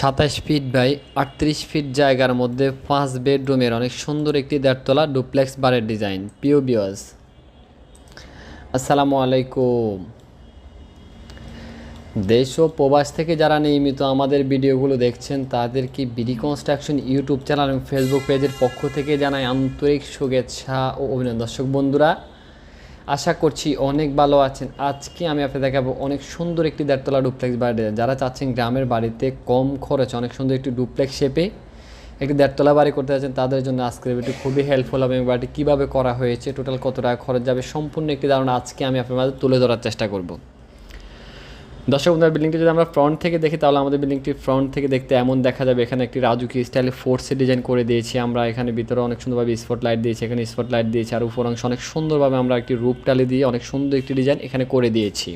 সাতাশ feet by আটত্রিশ fit জায়গার মধ্যে পাঁচ বেডরুমের অনেক সুন্দর একটি দেড়তলা ডুপ্লেক্স বারের ডিজাইন। পিও বিওয়াজ আসসালামু আলাইকুম। দেশ ও প্রবাস থেকে যারা নিয়মিত আমাদের ভিডিওগুলো দেখছেন, তাদেরকে বিডি কনস্ট্রাকশন ইউটিউব চ্যানেল এবং ফেসবুক পেজের পক্ষ থেকে জানাই আন্তরিক শুভেচ্ছা ও অভিনন্দন। দর্শক বন্ধুরা আশা করছি অনেক ভালো আছেন। আজকে আমি আপনাদের দেখাবো অনেক সুন্দর একটি দেড়তলা ডুপ্লেক্স বাড়ি ডিজাইন যারা চাচ্ছেন গ্রামের বাড়িতে কম খরচে অনেক সুন্দর একটি ডুপ্লেক্স শেপে একটি দেড়তলা বাড়ি করতে যাচ্ছেন, তাদের জন্য আজকের ভিডিও খুবই হেল্পফুল হবে বাড়িটি কীভাবে করা হয়েছে টোটাল কত টাকা খরচ যাবে, সম্পূর্ণ একটি ধারণা আজকে আমি আপনার মাঝে তুলে ধরার চেষ্টা করব। দর্শক বন্ধুরা বিল্ডিংটি যদি আমরা ফ্রন্ট থেকে দেখি, তাহলে আমাদের বিল্ডিংটি ফ্রন্ট থেকে দেখতে এমন দেখা যাবে। এখানে একটি রাজুকি স্টাইলে ফোর্সে ডিজাইন করে দিয়েছি আমরা। এখানে ভিতরে অনেক সুন্দরভাবে স্পট লাইট দিয়েছি, এখানে স্পট লাইট দিয়েছি, আর উপর অংশ অনেক সুন্দরভাবে আমরা একটি রূপ টালি দিয়ে অনেক সুন্দর একটি ডিজাইন এখানে করে দিয়েছি।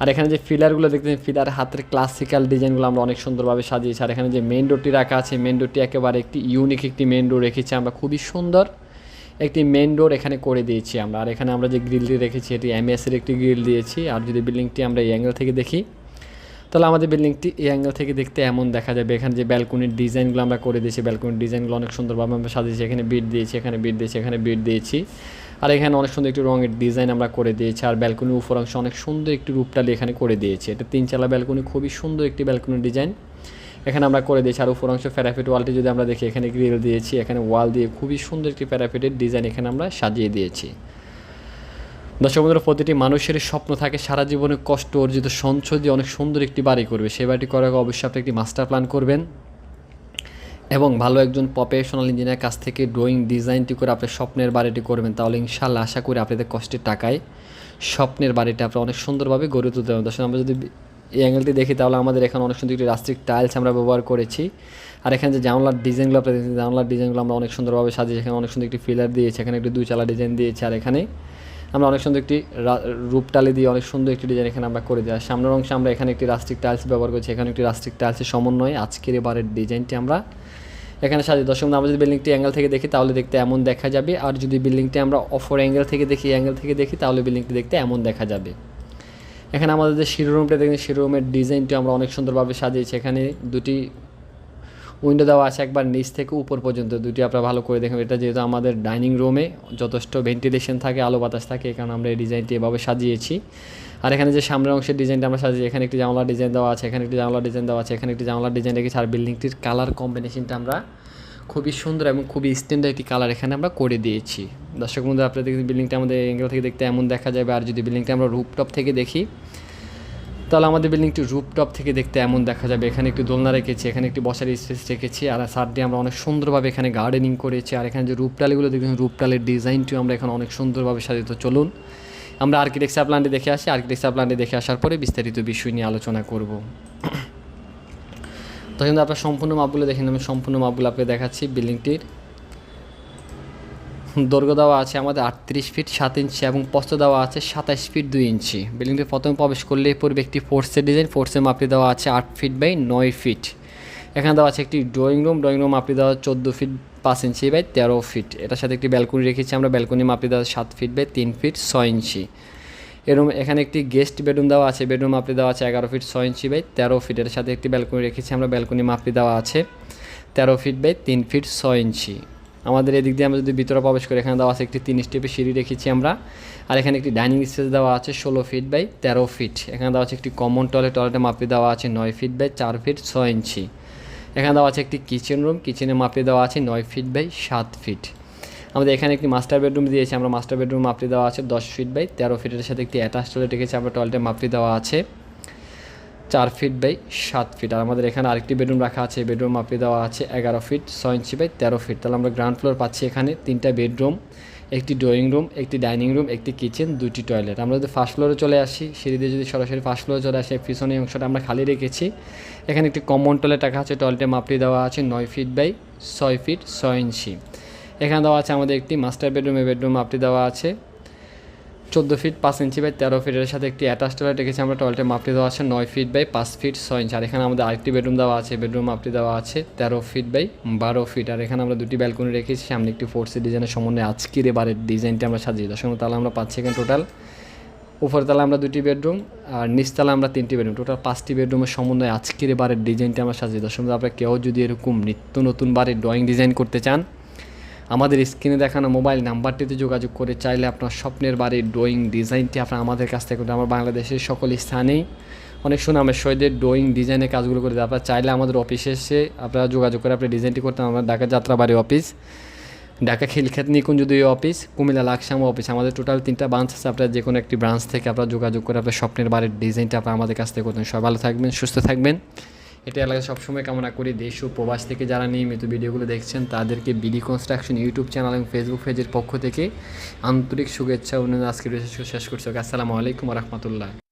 আর এখানে যে ফিলারগুলো দেখতেছেন ফিলার হাতের ক্লাসিক্যাল ডিজাইনগুলো আমরা অনেক সুন্দরভাবে সাজিয়েছি। আর এখানে যে মেন ডোরটি রাখা আছে মেন ডোরটি একেবারে একটি ইউনিক একটি মেন ডোর রেখেছি আমরা। খুবই সুন্দর। একটি মেন ডোর এখানে করে দিয়েছি আমরা। আর এখানে আমরা যে গ্রিলটি রেখেছি, এটি এমএসের একটি গ্রিল দিয়েছি। আর যদি বিল্ডিংটি আমরা এই অ্যাঙ্গেল থেকে দেখি, তাহলে আমাদের বিল্ডিংটি এই অ্যাঙ্গেল থেকে দেখতে এমন দেখা যাবে। এখানে যে ব্যালকনির ডিজাইনগুলো আমরা করে দিয়েছি ব্যালকনির ডিজাইনগুলো অনেক সুন্দরভাবে আমরা সাজিয়েছি। এখানে বিট দিয়েছি, এখানে বিট দিয়েছি, এখানে বিট দিয়েছি। আর এখানে অনেক সুন্দর একটি রঙের ডিজাইন আমরা করে দিয়েছি। আর ব্যালকনির উপর অংশ অনেক সুন্দর একটি রূপটালি এখানে করে দিয়েছি। এটা তিন চালা ব্যালকনি খুবই সুন্দর একটি ব্যালকনির ডিজাইন এখানে আমরা করে দিয়েছি। আর উপর অংশ প্যারাফিট ওয়ালটি যদি আমরা দেখি, এখানে গ্রিল দিয়েছি, এখানে ওয়াল দিয়ে খুবই সুন্দর একটি প্যারাফিটের ডিজাইন এখানে আমরা সাজিয়ে দিয়েছি। দর্শক বন্ধুরা, প্রতিটি মানুষের স্বপ্ন থাকে, সারা জীবনে কষ্ট, অর্জিত সঞ্চয় দিয়ে অনেক সুন্দর একটি বাড়ি করবে। সেই বাড়িটি করার আগে অবশ্যই আপনি একটি মাস্টার প্ল্যান করবেন এবং ভালো একজন প্রফেশনাল ইঞ্জিনিয়ার কাছ থেকে ড্রয়িং ডিজাইনটি করে আপনি স্বপ্নের বাড়িটি করবেন। তাহলে ইনশাল্লাহ আশা করি আপনাদের কষ্টের টাকায় স্বপ্নের বাড়িটা আপনি অনেক সুন্দরভাবে গড়ে তুলতে পারবেন। দর্শক, আমরা যদি এই অ্যাঙ্গেলটি দেখি তাহলে আমাদের এখানে অনেক সুন্দর একটি রাস্টিক টাইলস আমরা ব্যবহার করেছি। আর এখানে যে জানলার ডিজাইনগুলো আপনি দেখছেন জানলার ডিজাইনগুলো আমরা অনেক সুন্দরভাবে সাজিয়েছি এখানে অনেক সুন্দর একটি ফিলার দিয়েছি এখানে একটি দুই চালা ডিজাইন দিয়েছি আর এখানে আমরা অনেক সুন্দর একটি রূপটালি দিয়ে অনেক সুন্দর একটি ডিজাইন এখানে আমরা করে দিই আর সামনের অংশে আমরা এখানে একটি রাস্টিক টাইলস ব্যবহার করছি এখানে একটি রাস্টিক টাইলসের সমন্বয়ে আজকের এবারের ডিজাইনটি আমরা এখানে সাজি দর্শক বন্ধু, আমরা যদি বিল্ডিংটি অ্যাঙ্গেল থেকে দেখি তাহলে দেখতে এমন দেখা যাবে। আর যদি বিল্ডিংটি আমরা অফর অ্যাঙ্গেল থেকে দেখি অ্যাঙ্গেল থেকে দেখি তাহলে বিল্ডিংটি দেখতে এমন দেখা যাবে। এখানে আমাদের যে শিরোরুমটা, দেখেন শিরোরুমের ডিজাইনটি আমরা অনেক সুন্দরভাবে সাজিয়েছি। এখানে দুটি উইন্ডো দেওয়া আছে একবার নিচ থেকে উপর পর্যন্ত, দুটি আপনারা ভালো করে দেখেন। এটা যেহেতু আমাদের ডাইনিং রুমে যথেষ্ট ভেন্টিলেশন থাকে, আলো বাতাস থাকে এখানে আমরা এই ডিজাইনটি এভাবে সাজিয়েছি। আর এখানে যে সামনের অংশের ডিজাইনটা আমরা সাজিয়ে এখানে একটি জানলার ডিজাইন দেওয়া আছে, এখানে একটি জানলার ডিজাইন দেওয়া আছে, এখানে একটি জানলার ডিজাইন রেখেছি। আর বিল্ডিংটির কালার কম্বিনেশনটা আমরা খুবই সুন্দর এবং খুবই স্ট্যান্ডার্ড একটি কালার এখানে আমরা করে দিয়েছি। দর্শক বন্ধু আপনাদের দেখতে বিল্ডিংটা আমাদের এঙ্গেল থেকে দেখতে এমন দেখা যাবে। আর যদি বিল্ডিংটা আমরা রুপটপ থেকে দেখি, তাহলে আমাদের বিল্ডিংটি রুপটপ থেকে দেখতে এমন দেখা যাবে। এখানে একটি দোলনা রেখেছি, এখানে একটি বসার স্পেস রেখেছি, আর সার দিয়ে আমরা অনেক সুন্দরভাবে এখানে গার্ডেনিং করেছি। আর এখানে যে রূপটালিগুলো দেখবেন রূপটালের ডিজাইনটিও আমরা এখানে অনেক সুন্দরভাবে সাজিত চলুন, আমরা আর্কিটেকচার প্ল্যানটি দেখে আসি। আর্কিটেকচার প্ল্যানটি দেখে আসার পরে বিস্তারিত বিষয় নিয়ে আলোচনা করব। তো কিন্তু আপনার সম্পূর্ণ মাপগুলো দেখেন, আমি সম্পূর্ণ মাপগুলো আপনাকে দেখাচ্ছি বিল্ডিংটির দৈর্ঘ্য দেওয়া আছে আমাদের আটত্রিশ ফিট সাত ইঞ্চি এবং পস্ত দেওয়া আছে সাতাশ ফিট দুই ইঞ্চি বিল্ডিংটি প্রথমে প্রবেশ করলে পূর্বে একটি ফোর্সের ডিজাইন ফোর্সের মাপটি দেওয়া আছে আট ফিট বাই নয় ফিট এখানে দেওয়া আছে একটি ড্রয়িং রুম ড্রয়িং রুম মাপটি দেওয়া চোদ্দ ফিট পাঁচ ইঞ্চি বাই তেরো ফিট এটার সাথে একটি ব্যালকনি রেখেছি আমরা ব্যালকনি মাপটি দেওয়া সাত ফিট বাই তিন ফিট ছয় ইঞ্চি এরকম এখানে একটি গেস্ট বেডরুম দেওয়া আছে বেডরুম মাপটি দেওয়া আছে এগারো ফিট ছয় ইঞ্চি বাই তেরো ফিট এর সাথে একটি ব্যালকনি রেখেছি আমরা ব্যালকনি মাপটি দেওয়া আছে তেরো ফিট বাই তিন ফিট ছয় ইঞ্চি আমাদের এদিক দিয়ে আমরা যদি ভিতরে প্রবেশ করি, এখানে দেওয়া আছে একটি তিন স্টেপের সিঁড়ি রেখেছি আমরা। আর এখানে একটি ডাইনিং স্পেস দেওয়া আছে ষোলো ফিট বাই তেরো ফিট। এখানে দেওয়া আছে একটি কমন টয়লেট, টয়লেটের মাপি দেওয়া আছে নয় ফিট বাই চার ফিট ছয় ইঞ্চি। এখানে দেওয়া আছে একটি কিচেন রুম, কিচেনের মাপি দেওয়া আছে নয় ফিট বাই সাত ফিট। আমাদের এখানে একটি মাস্টার বেডরুম দিয়েছি, আমরা মাস্টার বেডরুম মাপটি দেওয়া আছে দশ ফিট বাই তেরো ফিটের সাথে একটি অ্যাটাচ টয়লেট রেখেছি, আমরা টয়লেটের মাপটি দেওয়া আছে। চার ফিট বাই সাত ফিট আর আমাদের এখানে আরেকটি বেডরুম রাখা আছে বেডরুম মাপি দেওয়া আছে এগারো ফিট ছয় ইঞ্চি বাই তেরো ফিট তাহলে আমরা গ্রাউন্ড ফ্লোর পাচ্ছি এখানে তিনটা বেডরুম একটি ড্রয়িং রুম একটি ডাইনিং রুম একটি কিচেন দুটি টয়লেট আমরা যদি ফার্স্ট ফ্লোরে চলে আসি, সিঁড়ি দিয়ে যদি সরাসরি ফার্স্ট ফ্লোরে চলে আসি পিছনে অংশটা আমরা খালি রেখেছি। এখানে একটি কমন টয়লেট রাখা আছে টয়লেটের মাপটি দেওয়া আছে নয় ফিট বাই ছয় ফিট ছয় ইঞ্চি এখানে দেওয়া আছে আমাদের একটি মাস্টার বেডরুমে বেডরুম মাপটি দেওয়া আছে। চোদ্দ ফিট পাঁচ ইঞ্চি বাই তেরো ফিটের সাথে একটি অ্যাটাচ টয়লেট রেখেছি। আমরা টয়লেটের মাপটি দেওয়া আছে নয় ফিট বাই পাঁচ ফিট ছয় ইঞ্চি। আর এখানে আমাদের আরেকটি বেডরুম দেওয়া আছে। বেডরুম মাপটি দেওয়া আছে তেরো ফিট বাই বারো ফিট। আর এখানে আমরা দুটি ব্যালকনি রেখেছি। সামনে একটি ফোর্সি ডিজাইনের সমন্বয়ে আজকের এবারের ডিজাইনটি আমরা সাজিয়ে দর্শক তাহলে আমরা পাচ্ছি এখানে টোটাল উপরতলা আমরা দুটি বেডরুম আর নিচতলা আমরা তিনটি বেডরুম টোটাল পাঁচটি বেডরুমের সমন্বয়ে আজকের বাড়ির ডিজাইনটা আমরা সাজিয়ে বন্ধু, আপনারা কেউ যদি এরকম নিত্য নতুন বাড়ির ড্রয়িং ডিজাইন করতে চান আমাদের স্ক্রিনে দেখানো মোবাইল নাম্বারটিতে যোগাযোগ করে চাইলে আপনার স্বপ্নের বাড়ির ড্রয়িং ডিজাইনটি আপনার আমাদের কাছ থেকে আমরা বাংলাদেশের সকল স্থানেই অনেক সুনামের সহিত ড্রয়িং ডিজাইনের কাজগুলো করে আপনারা চাইলে আমাদের অফিসে এসে আপনারা যোগাযোগ করে আপনি ডিজাইনটি করতে আমরা ঢাকা যাত্রাবাড়ি অফিস ঢাকা খিলক্ষেত নিকুঞ্জ দুই অফিস কুমিল্লা লাকসাম অফিস আমাদের টোটাল তিনটা ব্রাঞ্চ আছে। আপনারা যে কোনো একটি ব্রাঞ্চ থেকে আপনারা যোগাযোগ করে আপনার স্বপ্নের বাড়ির ডিজাইনটা আপনারা আমাদের কাছ থেকে করতেন সবাই ভালো থাকবেন, সুস্থ থাকবেন। এটা এলাকা সবসময় কামনা করি দেশ ও প্রবাস থেকে যারা নিয়মিত ভিডিওগুলো দেখছেন তাদেরকে বিডি কনস্ট্রাকশন ইউটিউব চ্যানেল এবং ফেসবুক পেজের পক্ষ থেকে আন্তরিক শুভেচ্ছা অনুযায়ী আজকে শেষ করছি। আসসালামু আলাইকুম রহমতুল্লাহ।